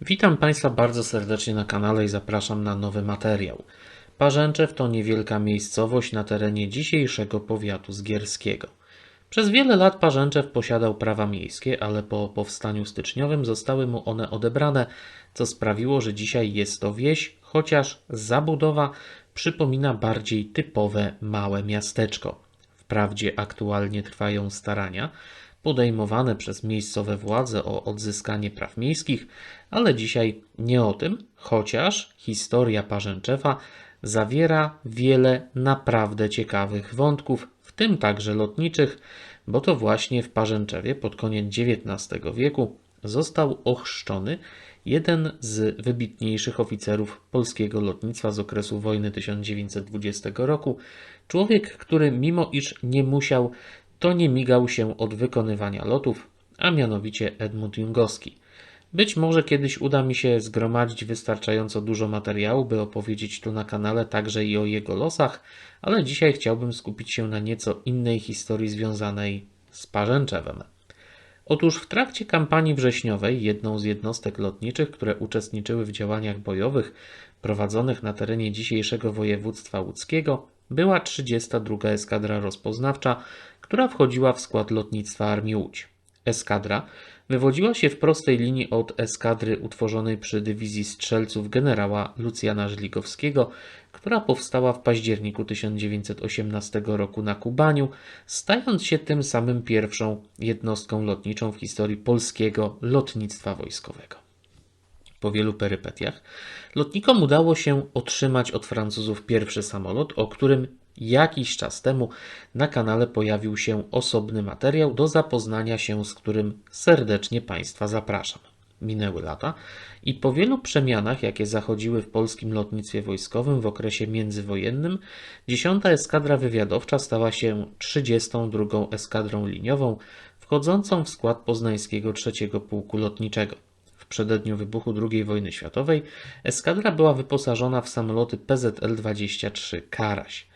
Witam Państwa bardzo serdecznie na kanale i zapraszam na nowy materiał. Parzęczew to niewielka miejscowość na terenie dzisiejszego powiatu zgierskiego. Przez wiele lat Parzęczew posiadał prawa miejskie, ale po powstaniu styczniowym zostały mu one odebrane, co sprawiło, że dzisiaj jest to wieś, chociaż zabudowa przypomina bardziej typowe małe miasteczko. Wprawdzie aktualnie trwają starania podejmowane przez miejscowe władze o odzyskanie praw miejskich, ale dzisiaj nie o tym, chociaż historia Parzęczewa zawiera wiele naprawdę ciekawych wątków, w tym także lotniczych, bo to właśnie w Parzęczewie pod koniec XIX wieku został ochrzczony jeden z wybitniejszych oficerów polskiego lotnictwa z okresu wojny 1920 roku, człowiek, który mimo iż nie musiał, to nie migał się od wykonywania lotów, a mianowicie Edmund Jungowski. Być może kiedyś uda mi się zgromadzić wystarczająco dużo materiału, by opowiedzieć tu na kanale także i o jego losach, ale dzisiaj chciałbym skupić się na nieco innej historii związanej z Parzęczewem. Otóż w trakcie kampanii wrześniowej jedną z jednostek lotniczych, które uczestniczyły w działaniach bojowych prowadzonych na terenie dzisiejszego województwa łódzkiego, była 32 Eskadra Rozpoznawcza, która wchodziła w skład lotnictwa Armii Łódź. Eskadra wywodziła się w prostej linii od eskadry utworzonej przy dywizji strzelców generała Lucjana Żligowskiego, która powstała w październiku 1918 roku na Kubaniu, stając się tym samym pierwszą jednostką lotniczą w historii polskiego lotnictwa wojskowego. Po wielu perypetiach lotnikom udało się otrzymać od Francuzów pierwszy samolot, o którym jakiś czas temu na kanale pojawił się osobny materiał, do zapoznania się z którym serdecznie Państwa zapraszam. Minęły lata i po wielu przemianach, jakie zachodziły w polskim lotnictwie wojskowym w okresie międzywojennym, 10. Eskadra Wywiadowcza stała się 32. Eskadrą Liniową, wchodzącą w skład poznańskiego III Pułku Lotniczego. W przededniu wybuchu II wojny światowej eskadra była wyposażona w samoloty PZL-23 Karaś.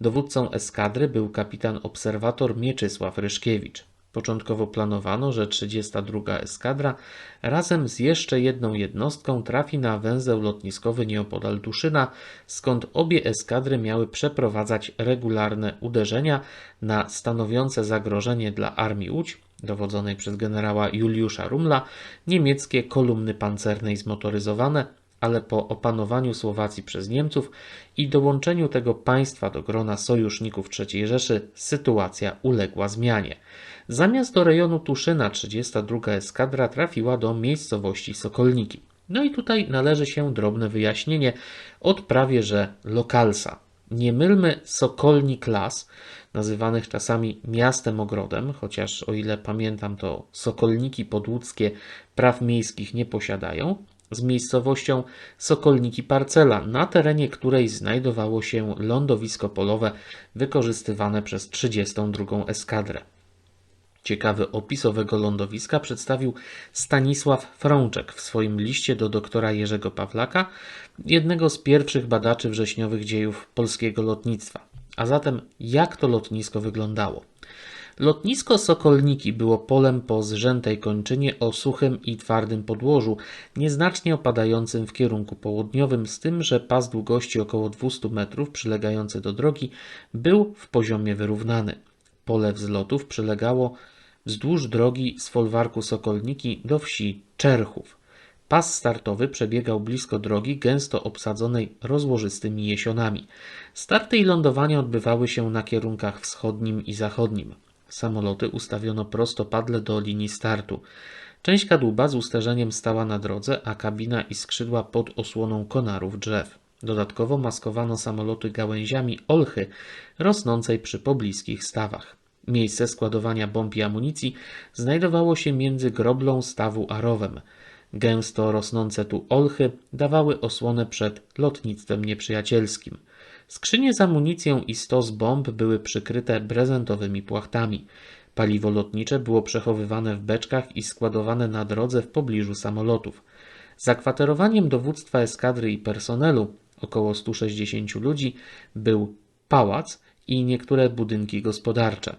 Dowódcą eskadry był kapitan obserwator Mieczysław Ryszkiewicz. Początkowo planowano, że 32 eskadra razem z jeszcze jedną jednostką trafi na węzeł lotniskowy nieopodal Duszyna, skąd obie eskadry miały przeprowadzać regularne uderzenia na stanowiące zagrożenie dla Armii Łódź, dowodzonej przez generała Juliusza Rumla, niemieckie kolumny pancerne i zmotoryzowane, ale po opanowaniu Słowacji przez Niemców i dołączeniu tego państwa do grona sojuszników III Rzeszy sytuacja uległa zmianie. Zamiast do rejonu Tuszyna 32 eskadra trafiła do miejscowości Sokolniki. No i tutaj należy się drobne wyjaśnienie od prawie że lokalsa. Nie mylmy Sokolni Klas, nazywanych czasami miastem ogrodem, chociaż o ile pamiętam to Sokolniki podłódzkie praw miejskich nie posiadają, z miejscowością Sokolniki Parcela, na terenie której znajdowało się lądowisko polowe wykorzystywane przez 32 eskadrę. Ciekawy opis owego lądowiska przedstawił Stanisław Frączek w swoim liście do doktora Jerzego Pawlaka, jednego z pierwszych badaczy wrześniowych dziejów polskiego lotnictwa. A zatem jak to lotnisko wyglądało? Lotnisko Sokolniki było polem po zrzętej kończynie o suchym i twardym podłożu, nieznacznie opadającym w kierunku południowym, z tym, że pas długości około 200 metrów przylegający do drogi był w poziomie wyrównany. Pole wzlotów przylegało wzdłuż drogi z folwarku Sokolniki do wsi Czerchów. Pas startowy przebiegał blisko drogi, gęsto obsadzonej rozłożystymi jesionami. Starty i lądowania odbywały się na kierunkach wschodnim i zachodnim. Samoloty ustawiono prostopadle do linii startu. Część kadłuba z usterzeniem stała na drodze, a kabina i skrzydła pod osłoną konarów drzew. Dodatkowo maskowano samoloty gałęziami olchy rosnącej przy pobliskich stawach. Miejsce składowania bomb i amunicji znajdowało się między groblą stawu a rowem. Gęsto rosnące tu olchy dawały osłonę przed lotnictwem nieprzyjacielskim. Skrzynie z amunicją i stos bomb były przykryte prezentowymi płachtami. Paliwo lotnicze było przechowywane w beczkach i składowane na drodze w pobliżu samolotów. Zakwaterowaniem dowództwa eskadry i personelu, około 160 ludzi, był pałac i niektóre budynki gospodarcze.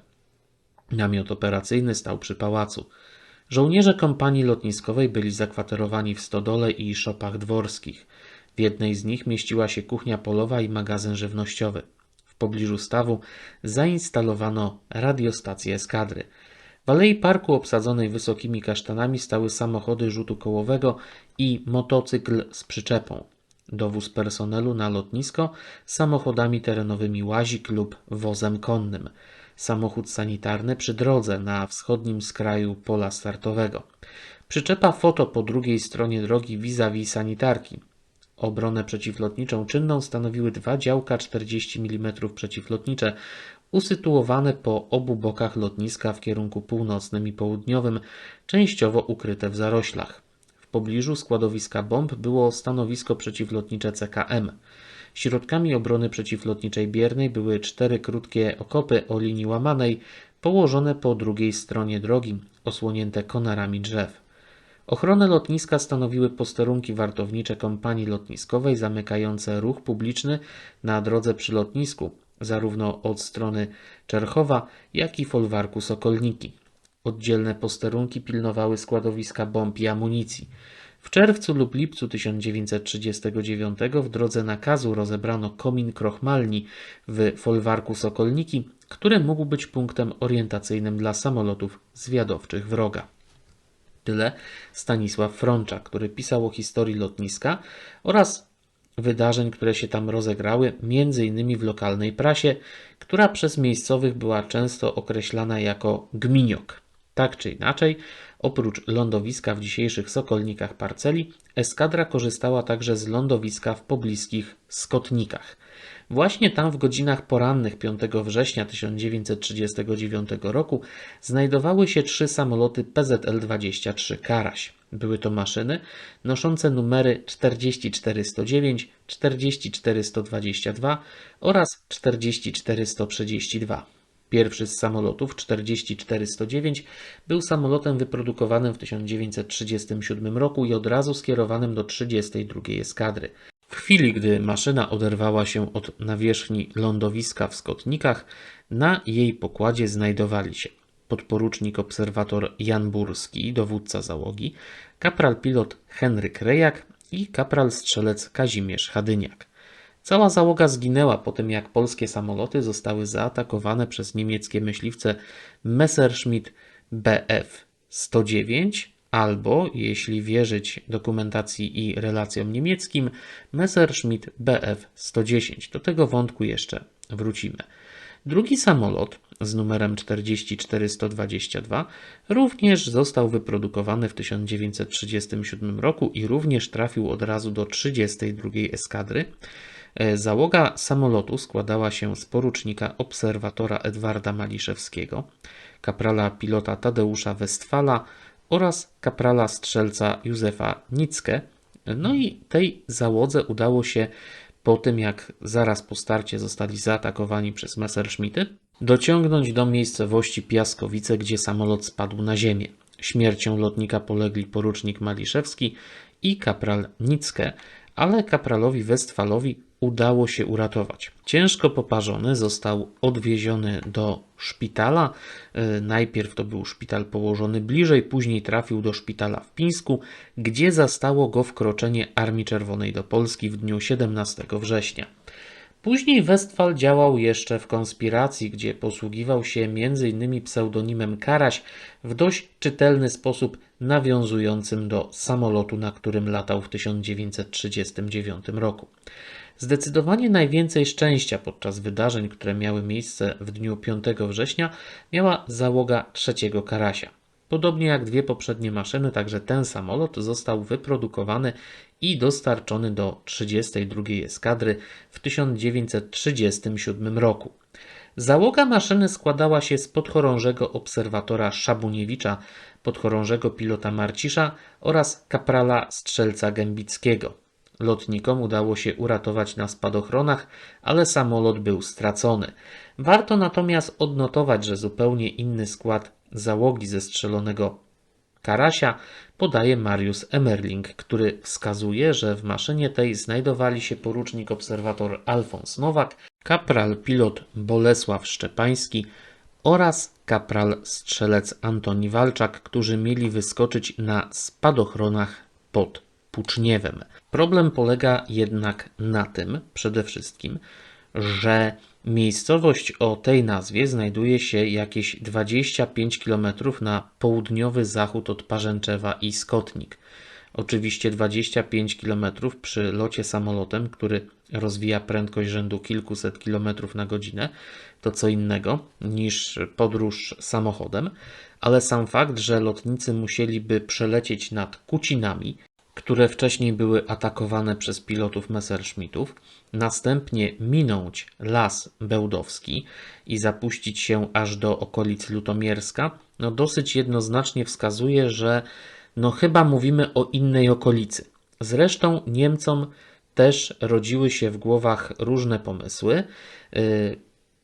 Namiot operacyjny stał przy pałacu. Żołnierze kompanii lotniskowej byli zakwaterowani w stodole i szopach dworskich. W jednej z nich mieściła się kuchnia polowa i magazyn żywnościowy. W pobliżu stawu zainstalowano radiostację eskadry. W alei parku obsadzonej wysokimi kasztanami stały samochody rzutu kołowego i motocykl z przyczepą. Dowóz personelu na lotnisko samochodami terenowymi łazik lub wozem konnym. Samochód sanitarny przy drodze na wschodnim skraju pola startowego. Przyczepa foto po drugiej stronie drogi vis-a-vis sanitarki. Obronę przeciwlotniczą czynną stanowiły dwa działka 40 mm przeciwlotnicze, usytuowane po obu bokach lotniska w kierunku północnym i południowym, częściowo ukryte w zaroślach. W pobliżu składowiska bomb było stanowisko przeciwlotnicze CKM. Środkami obrony przeciwlotniczej biernej były cztery krótkie okopy o linii łamanej, położone po drugiej stronie drogi, osłonięte konarami drzew. Ochronę lotniska stanowiły posterunki wartownicze kompanii lotniskowej zamykające ruch publiczny na drodze przy lotnisku, zarówno od strony Czerchowa, jak i folwarku Sokolniki. Oddzielne posterunki pilnowały składowiska bomb i amunicji. W czerwcu lub lipcu 1939 w drodze nakazu rozebrano komin krochmalni w folwarku Sokolniki, który mógł być punktem orientacyjnym dla samolotów zwiadowczych wroga. Tyle Stanisław Frączak, który pisał o historii lotniska oraz wydarzeń, które się tam rozegrały, między innymi w lokalnej prasie, która przez miejscowych była często określana jako gminiok. Tak czy inaczej, oprócz lądowiska w dzisiejszych Sokolnikach Parceli, eskadra korzystała także z lądowiska w pobliskich Skotnikach. Właśnie tam w godzinach porannych 5 września 1939 roku znajdowały się trzy samoloty PZL-23 Karaś. Były to maszyny noszące numery 44109, 44122 oraz 44132. Pierwszy z samolotów, 44109, był samolotem wyprodukowanym w 1937 roku i od razu skierowanym do 32 eskadry. W chwili, gdy maszyna oderwała się od nawierzchni lądowiska w Skotnikach, na jej pokładzie znajdowali się podporucznik obserwator Jan Burski, dowódca załogi, kapral pilot Henryk Rejak i kapral strzelec Kazimierz Hadyniak. Cała załoga zginęła po tym, jak polskie samoloty zostały zaatakowane przez niemieckie myśliwce Messerschmitt Bf-109 albo, jeśli wierzyć dokumentacji i relacjom niemieckim, Messerschmitt Bf-110. Do tego wątku jeszcze wrócimy. Drugi samolot z numerem 44122 również został wyprodukowany w 1937 roku i również trafił od razu do 32 eskadry. E, załoga samolotu składała się z porucznika obserwatora Edwarda Maliszewskiego, kaprala pilota Tadeusza Westfala oraz kaprala strzelca Józefa Nickę. No i tej załodze udało się po tym, jak zaraz po starcie zostali zaatakowani przez Messerschmitty, dociągnąć do miejscowości Piaskowice, gdzie samolot spadł na ziemię. Śmiercią lotnika polegli porucznik Maliszewski i kapral Nickę, ale kapralowi Westfalowi udało się uratować. Ciężko poparzony został odwieziony do szpitala. E, najpierw to był szpital położony bliżej, później trafił do szpitala w Pińsku, gdzie zastało go wkroczenie Armii Czerwonej do Polski w dniu 17 września. Później Westfal działał jeszcze w konspiracji, gdzie posługiwał się m.in. pseudonimem Karaś w dość czytelny sposób nawiązującym do samolotu, na którym latał w 1939 roku. Zdecydowanie najwięcej szczęścia podczas wydarzeń, które miały miejsce w dniu 5 września, miała załoga trzeciego Karasia. Podobnie jak dwie poprzednie maszyny, także ten samolot został wyprodukowany i dostarczony do 32 eskadry w 1937 roku. Załoga maszyny składała się z podchorążego obserwatora Szabuniewicza, podchorążego pilota Marcisza oraz kaprala strzelca Gębickiego. Lotnikom udało się uratować na spadochronach, ale samolot był stracony. Warto natomiast odnotować, że zupełnie inny skład załogi zestrzelonego Karasia podaje Mariusz Emerling, który wskazuje, że w maszynie tej znajdowali się porucznik obserwator Alfons Nowak, kapral pilot Bolesław Szczepański oraz kapral strzelec Antoni Walczak, którzy mieli wyskoczyć na spadochronach pod Puczniewem. Problem polega jednak na tym przede wszystkim, że miejscowość o tej nazwie znajduje się jakieś 25 km na południowy zachód od Parzęczewa i Skotnik. Oczywiście 25 km przy locie samolotem, który rozwija prędkość rzędu kilkuset kilometrów na godzinę, to co innego niż podróż samochodem, ale sam fakt, że lotnicy musieliby przelecieć nad Kucinami, które wcześniej były atakowane przez pilotów Messerschmittów, następnie minąć Las Bełdowski i zapuścić się aż do okolic Lutomierska, no dosyć jednoznacznie wskazuje, że no chyba mówimy o innej okolicy. Zresztą Niemcom też rodziły się w głowach różne pomysły, y,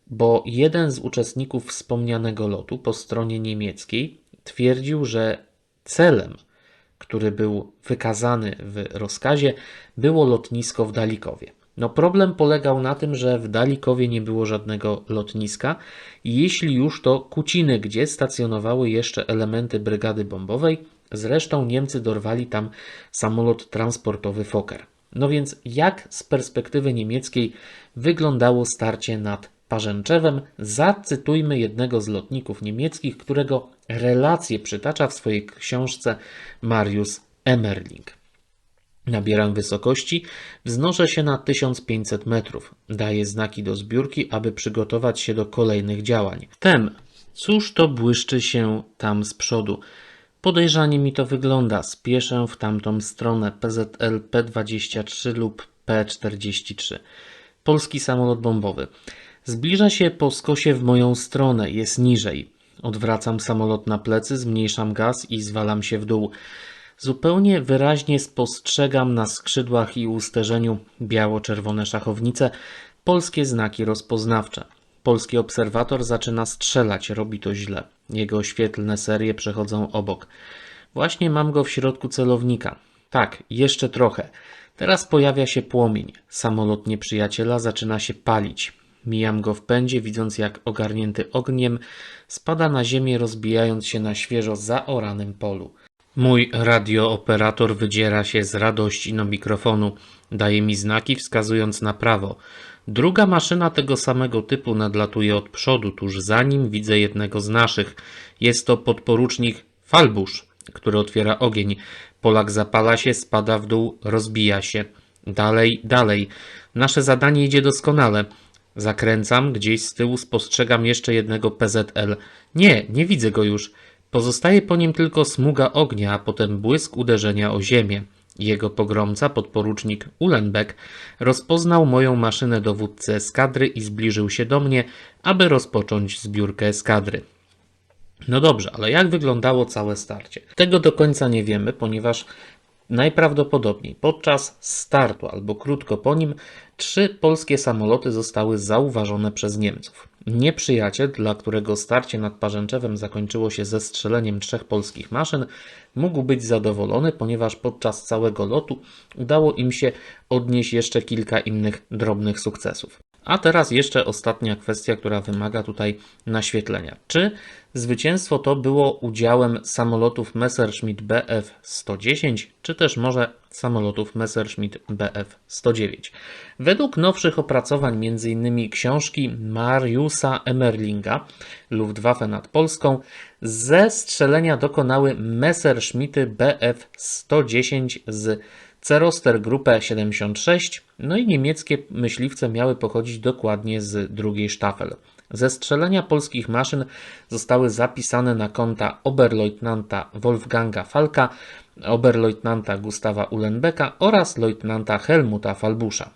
bo jeden z uczestników wspomnianego lotu po stronie niemieckiej twierdził, że celem, który był wykazany w rozkazie, było lotnisko w Dalikowie. No problem polegał na tym, że w Dalikowie nie było żadnego lotniska, jeśli już to Kuciny, gdzie stacjonowały jeszcze elementy brygady bombowej, zresztą Niemcy dorwali tam samolot transportowy Fokker. No więc jak z perspektywy niemieckiej wyglądało starcie nad Parzęczewem? Zacytujmy jednego z lotników niemieckich, którego relację przytacza w swojej książce Marius Emmerling. Nabieram wysokości, wznoszę się na 1500 metrów. Daję znaki do zbiórki, aby przygotować się do kolejnych działań. Wtem, cóż to błyszczy się tam z przodu? Podejrzanie mi to wygląda. Spieszę w tamtą stronę PZL P-23 lub P-43. Polski samolot bombowy. Zbliża się po skosie w moją stronę, jest niżej. Odwracam samolot na plecy, zmniejszam gaz i zwalam się w dół. Zupełnie wyraźnie spostrzegam na skrzydłach i usterzeniu biało-czerwone szachownice, polskie znaki rozpoznawcze. Polski obserwator zaczyna strzelać, robi to źle. Jego świetlne serie przechodzą obok. Właśnie mam go w środku celownika. Tak, jeszcze trochę. Teraz pojawia się płomień. Samolot nieprzyjaciela zaczyna się palić. Mijam go w pędzie, widząc jak ogarnięty ogniem spada na ziemię, rozbijając się na świeżo zaoranym polu. Mój radiooperator wydziera się z radości na mikrofonu. Daje mi znaki, wskazując na prawo. Druga maszyna tego samego typu nadlatuje od przodu, tuż za nim widzę jednego z naszych. Jest to podporucznik Falbusz, który otwiera ogień. Polak zapala się, spada w dół, rozbija się. Dalej, dalej. Nasze zadanie idzie doskonale. Zakręcam, gdzieś z tyłu spostrzegam jeszcze jednego PZL. Nie, nie widzę go już. Pozostaje po nim tylko smuga ognia, a potem błysk uderzenia o ziemię. Jego pogromca, podporucznik Ulenbeck, rozpoznał moją maszynę dowódcy eskadry i zbliżył się do mnie, aby rozpocząć zbiórkę eskadry. No dobrze, ale jak wyglądało całe starcie? Tego do końca nie wiemy, ponieważ najprawdopodobniej podczas startu albo krótko po nim trzy polskie samoloty zostały zauważone przez Niemców. Nieprzyjaciel, dla którego starcie nad Parzęczewem zakończyło się zestrzeleniem trzech polskich maszyn, mógł być zadowolony, ponieważ podczas całego lotu udało im się odnieść jeszcze kilka innych drobnych sukcesów. A teraz jeszcze ostatnia kwestia, która wymaga tutaj naświetlenia. Czy zwycięstwo to było udziałem samolotów Messerschmitt Bf-110, czy też może samolotów Messerschmitt Bf-109? Według nowszych opracowań, m.in. książki Mariusa Emmerlinga Luftwaffe nad Polską, ze strzelenia dokonały Messerschmitty Bf-110 z Ceroster Grupę 76, no i niemieckie myśliwce miały pochodzić dokładnie z drugiej sztafel. Ze strzelenia polskich maszyn zostały zapisane na konta oberleutnanta Wolfganga Falka, oberleutnanta Gustawa Ulenbecka oraz leutnanta Helmuta Falbusza.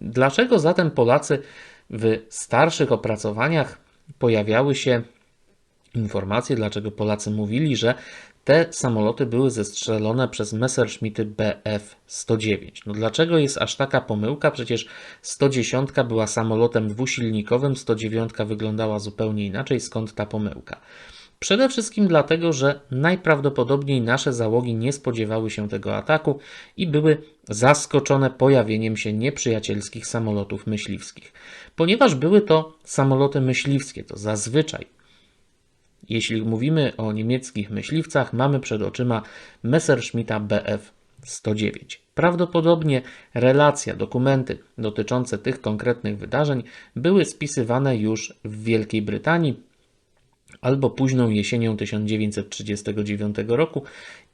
Dlaczego zatem Polacy w starszych opracowaniach pojawiały się informacje, dlaczego Polacy mówili, że te samoloty były zestrzelone przez Messerschmitty Bf-109. No dlaczego jest aż taka pomyłka? Przecież 110 była samolotem dwusilnikowym, 109 wyglądała zupełnie inaczej. Skąd ta pomyłka? Przede wszystkim dlatego, że najprawdopodobniej nasze załogi nie spodziewały się tego ataku i były zaskoczone pojawieniem się nieprzyjacielskich samolotów myśliwskich. Ponieważ były to samoloty myśliwskie, to zazwyczaj Jeśli mówimy o niemieckich myśliwcach, mamy przed oczyma Messerschmitta Bf 109. Prawdopodobnie relacja, dokumenty dotyczące tych konkretnych wydarzeń były spisywane już w Wielkiej Brytanii albo późną jesienią 1939 roku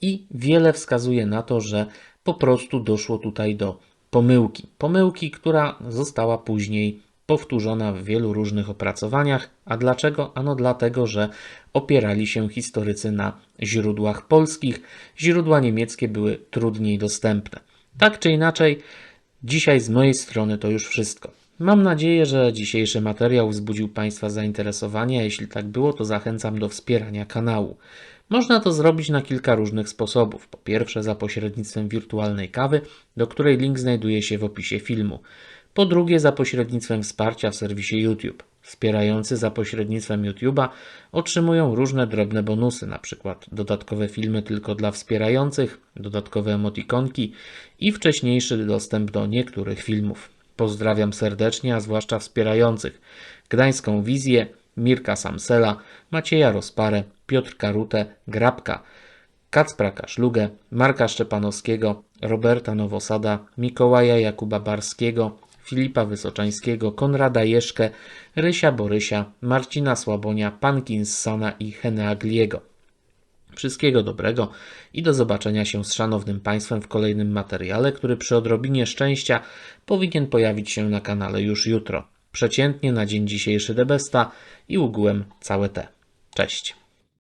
i wiele wskazuje na to, że po prostu doszło tutaj do pomyłki. Pomyłki, która została później powtórzona w wielu różnych opracowaniach. A dlaczego? Ano dlatego, że opierali się historycy na źródłach polskich. Źródła niemieckie były trudniej dostępne. Tak czy inaczej, dzisiaj z mojej strony to już wszystko. Mam nadzieję, że dzisiejszy materiał wzbudził Państwa zainteresowanie, jeśli tak było, to zachęcam do wspierania kanału. Można to zrobić na kilka różnych sposobów. Po pierwsze, za pośrednictwem wirtualnej kawy, do której link znajduje się w opisie filmu. Po drugie, za pośrednictwem wsparcia w serwisie YouTube. Wspierający za pośrednictwem YouTube'a otrzymują różne drobne bonusy, np. dodatkowe filmy tylko dla wspierających, dodatkowe emotikonki i wcześniejszy dostęp do niektórych filmów. Pozdrawiam serdecznie, a zwłaszcza wspierających Gdańską Wizję, Mirka Samsela, Macieja Rozparę, Piotrka Rutę, Grabka, Kacpra Kaszlugę, Marka Szczepanowskiego, Roberta Nowosada, Mikołaja Jakuba Barskiego, Filipa Wysoczańskiego, Konrada Jeszkę, Rysia Borysia, Marcina Słabonia, Pankinssona i Heneagliego. Wszystkiego dobrego i do zobaczenia się z szanownym Państwem w kolejnym materiale, który przy odrobinie szczęścia powinien pojawić się na kanale już jutro. Przeciętnie na dzień dzisiejszy Debesta i ugółem całe te. Cześć.